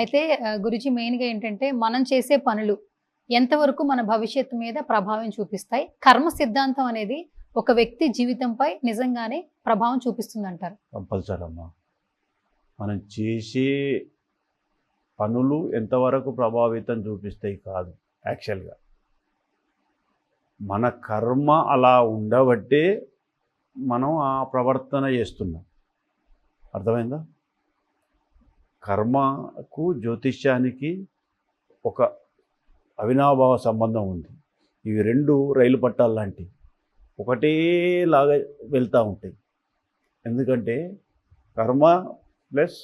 అయితే గురుజీ మెయిన్గా ఏంటంటే మనం చేసే పనులు ఎంతవరకు మన భవిష్యత్తు మీద ప్రభావం చూపిస్తాయి. కర్మ సిద్ధాంతం అనేది ఒక వ్యక్తి జీవితంపై నిజంగానే ప్రభావం చూపిస్తుంది అంటారు కంపల్సరీ అమ్మా మనం చేసే పనులు ఎంతవరకు ప్రభావితం చూపిస్తాయి కాదు యాక్చువల్గా. మన కర్మ అలా ఉండబట్టే మనం ఆ ప్రవర్తన చేస్తున్నాం. అర్థమైందా? కర్మకు జ్యోతిష్యానికి ఒక అవినాభావ సంబంధం ఉంది. ఇవి రెండు రైలు పట్టాలు లాంటివి ఒకటేలాగా వెళ్తూ ఉంటాయి. ఎందుకంటే కర్మ ప్లస్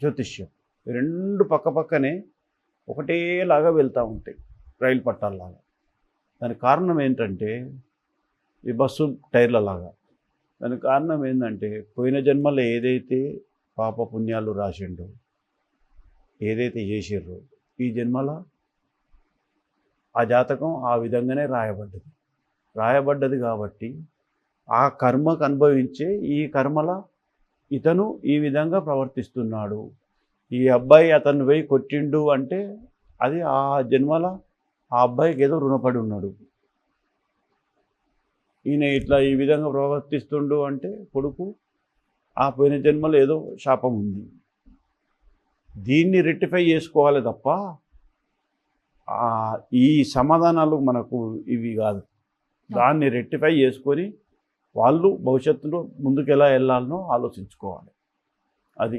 జ్యోతిష్యం ఈ రెండు పక్క పక్కనే ఒకటేలాగా వెళ్తూ ఉంటాయి రైలు పట్టాలలాగా దానికి కారణం ఏంటంటే ఈ బస్సు టైర్ల లాగా. దానికి కారణం ఏంటంటే పోయిన జన్మలో ఏదైతే పాప పుణ్యాలు ఏదైతే చేసిర్రో ఈ జన్మలో ఆ జాతకం ఆ విధంగానే రాయబడ్డది. రాయబడ్డది కాబట్టి ఆ కర్మకు అనుభవించే ఈ కర్మల ఇతను ఈ విధంగా ప్రవర్తిస్తున్నాడు. ఈ అబ్బాయి అతను పోయి కొట్టిండు అంటే అది ఆ జన్మల ఆ అబ్బాయికి ఏదో రుణపడి ఉన్నాడు. ఈయన ఇట్లా ఈ విధంగా ప్రవర్తిస్తుండు అంటే కొడుకు ఆ పోయిన జన్మలో ఏదో శాపం ఉంది. దీన్ని రెక్టిఫై చేసుకోవాలి తప్ప ఈ సమాధానాలు మనకు ఇవి కాదు. దాన్ని రెక్టిఫై చేసుకొని వాళ్ళు భవిష్యత్తులో ముందుకు ఎలా వెళ్ళాలనో ఆలోచించుకోవాలి. అది